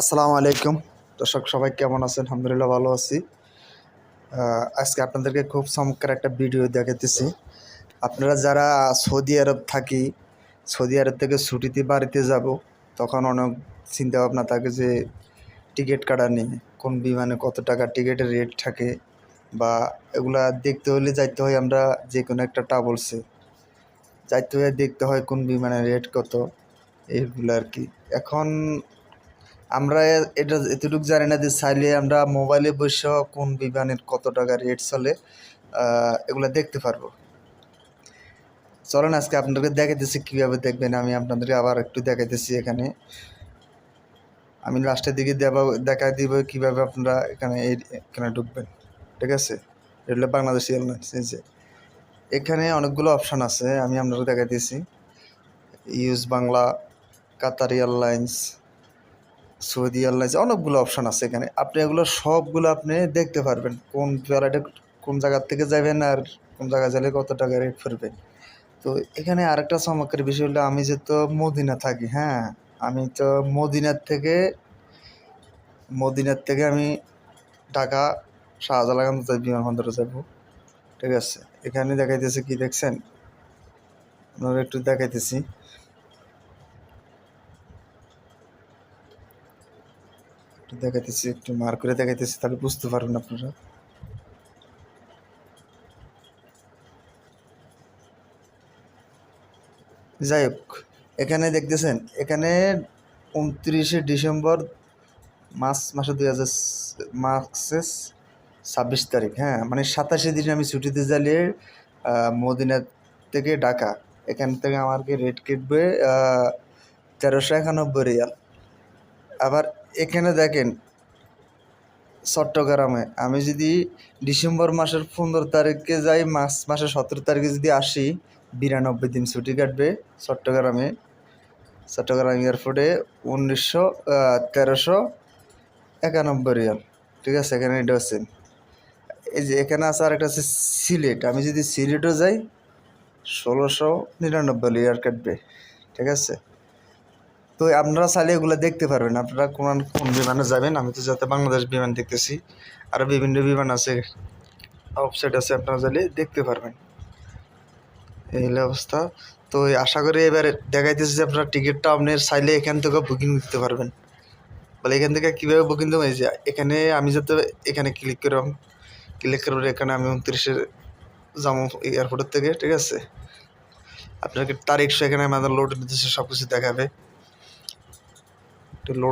আসসালামু আলাইকুম। দর্শক, সবাই কেমন আছেন? আলহামদুলিল্লাহ ভালো আছি। আজকে আপনাদেরকে খুব চমৎকার একটা ভিডিও দেখাতেছি আপনারা যারা সৌদি আরব থাকি, সৌদি আরব থেকে ছুটিতে বাড়িতে যাব, তখন অনেক চিন্তা ভাবনা থাকে যে, টিকিট কাটা নিয়ে কোন বিমানে কত টাকা টিকিটের রেট থাকে, বা এগুলা দেখতে হলে যাইতে হয় আমরা যে কোনো একটা ট্রাভেলসে যাইতে হয়ে দেখতে হয় কোন বিমানের রেট কত, এইগুলো আর কি। এখন আমরা এটা এতটুকু জানি না যে চাইলে আমরা মোবাইলে বসে কোন বিমানের কত টাকা রেট চলে এগুলো দেখতে পারব। চলেন আজকে আপনাদেরকে দেখাইতেছি কীভাবে দেখবেন, আমি আপনাদেরকে আবার একটু দেখাইতেছি এখানে। আমি লাস্টের দিকে দেবা, দেখাই দিব কীভাবে আপনারা এখানে এখানে ঢুকবেন, ঠিক আছে? এটা হলো বাংলাদেশ এয়ারলাইন্স যে। এখানে অনেকগুলো অপশান আছে, আমি আপনাদের দেখাইতেছি। US Bangla, Qatar airlines Saudi airlines অনেকগুলো অপশান আছে এখানে। আপনি এগুলো সবগুলো আপনি দেখতে পারবেন। কোন ফ্লাইটে কোন জায়গার থেকে যাবেন আর কোন জায়গায় গেলে কত টাকা রেট পড়বে তো এখানে আরেকটা চমৎকার বিষয় হলো, আমি যে তো মদিনা থাকি হ্যাঁ আমি তো মদিনার থেকে মদিনার থেকে আমি ঢাকা আন্তর্জাতিক বিমানবন্দরে যাব। ঠিক আছে? এখানে দেখাইতেছে কি দেখছেন? আপনারা একটু দেখাইতেছি। একটু দেখাইতেছি, একটু মার করে দেখাইতেছি, তাহলে বুঝতে পারবেন আপনারা। যাই হোক, এখানে দেখতেছেন, এখানে উনত্রিশে ডিসেম্বর মার্চ মাসে দুই হাজার মার্চের ছাব্বিশ তারিখ হ্যাঁ মানে সাতাশে দিন আমি ছুটিতে জ্বালিয়ে মদিনা থেকে ঢাকা, এখান থেকে আমাকে রেট কেটবে তেরোশো একানব্বই রিয়াল। আবার এখানে দেখেন, চট্টগ্রামে। আমি যদি ডিসেম্বর মাসের পনেরো তারিখে যাই, মার্চ মাসের সতেরো তারিখে যদি আসি, বিরানব্বই দিন ছুটি কাটবে চট্টগ্রামে। চট্টগ্রাম এয়ারপোর্টে উনিশশো তেরোশো একানব্বই রিয়াল। ঠিক আছে, এখানে এটা আছে এই যে এখানে আছে আর একটা আছে সিলেট। আমি যদি সিলেটও যাই, ষোলোশো নিরানব্বই রিয়াল কাটবে। ঠিক আছে? তো আপনারা চাইলে এগুলো দেখতে পারবেন। আপনারা কোন কোন বিমানে যাবেন? আমি তো যাতে বাংলাদেশ বিমান দেখতেছি। আরও বিভিন্ন বিমান আছে। ওয়েবসাইট আছে, আপনারা চাইলে দেখতে পারবেন। এই অবস্থা। তো আশা করি এবারে দেখাইতেছি যে আপনারা টিকিটটা আপনি চাইলে এখান থেকে বুকিং দিতে পারবেন। বলে এখান থেকে কীভাবে বুকিং দেবো? যে এখানে আমি যাতে এখানে ক্লিক করলাম। ক্লিক করার পরে এখানে আমি উনত্রিশে যাব এয়ারপোর্টের থেকে, ঠিক আছে? আপনাকে তারিখ সেখানে আমাদের লোড নির্দেশে সব কিছু দেখাবে। একটু লোড